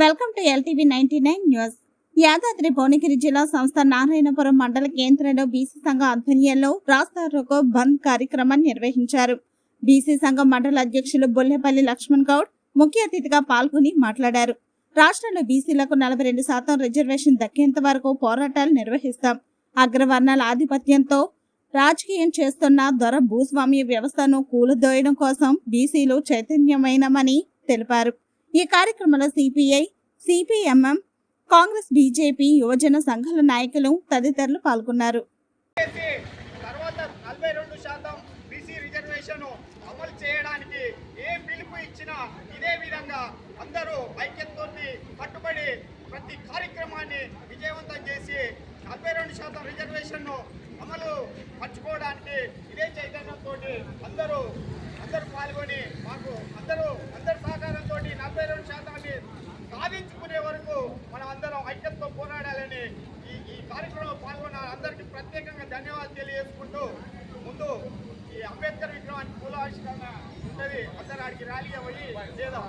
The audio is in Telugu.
Welcome to LTV ninety nine news. Yadadri Bhuvanagiri జిల్లా సంస్థ నారాయణపురం మండల కేంద్రంలో బీసీ సంఘ ఆధ్వర్యంలో రాస్తా రోకో బంద్ కార్యక్రమాన్ని నిర్వహించారు. బీసీ సంఘం మండల అధ్యక్షులు బొల్లెపల్లి లక్ష్మణ్ గౌడ్ ముఖ్య అతిథిగా పాల్గొని మాట్లాడారు. రాష్ట్రంలో బీసీలకు నలభై రెండు శాతం రిజర్వేషన్ దక్కేంత వరకు పోరాటాలు నిర్వహిస్తాం. అగ్రవర్ణాల ఆధిపత్యంతో రాజకీయం చేస్తున్న దొర భూస్వామ్య వ్యవస్థను కూలదోయడం కోసం బీసీలు చైతన్యమైనమని తెలిపారు. ఈ కార్యక్రమంలో సిపిఐ సిపిఎంఎం కాంగ్రెస్ బీజేపీ యువజన సంఘాల నాయకులు తదితరులు పాల్గొన్నారు. తర్వాత నలభై రెండు శాతం బీసీ రిజర్వేషన్ అమలు చేయడానికి ఏ పిలుపు ఇచ్చినా ఇదే విధంగా అందరూ ఐక్యతతో కట్టుబడి ప్రతి కార్యక్రమాన్ని విజయవంతం చేసి నలభై రెండు శాతం రిజర్వేషన్ అమలు పరచుకోవడానికి ఇదే చైతన్యంతో అందరూ పాల్గొని మాకు అందరూ అందరి సహకారంతో నలభై రెండు శాతాన్ని సాధించుకునే వరకు మనం అందరం ఐక్యతతో పోరాడాలని ఈ ఈ కార్యక్రమంలో పాల్గొన్న అందరికీ ప్రత్యేకంగా ధన్యవాదాలు తెలియజేసుకుంటూ ముందు ఈ అంబేద్కర్ విగ్రహానికి పూల ఆవిష్కరణ ఉంటుంది అందరు ఆడికి ర్యాలీగా పోయి చేద్దాం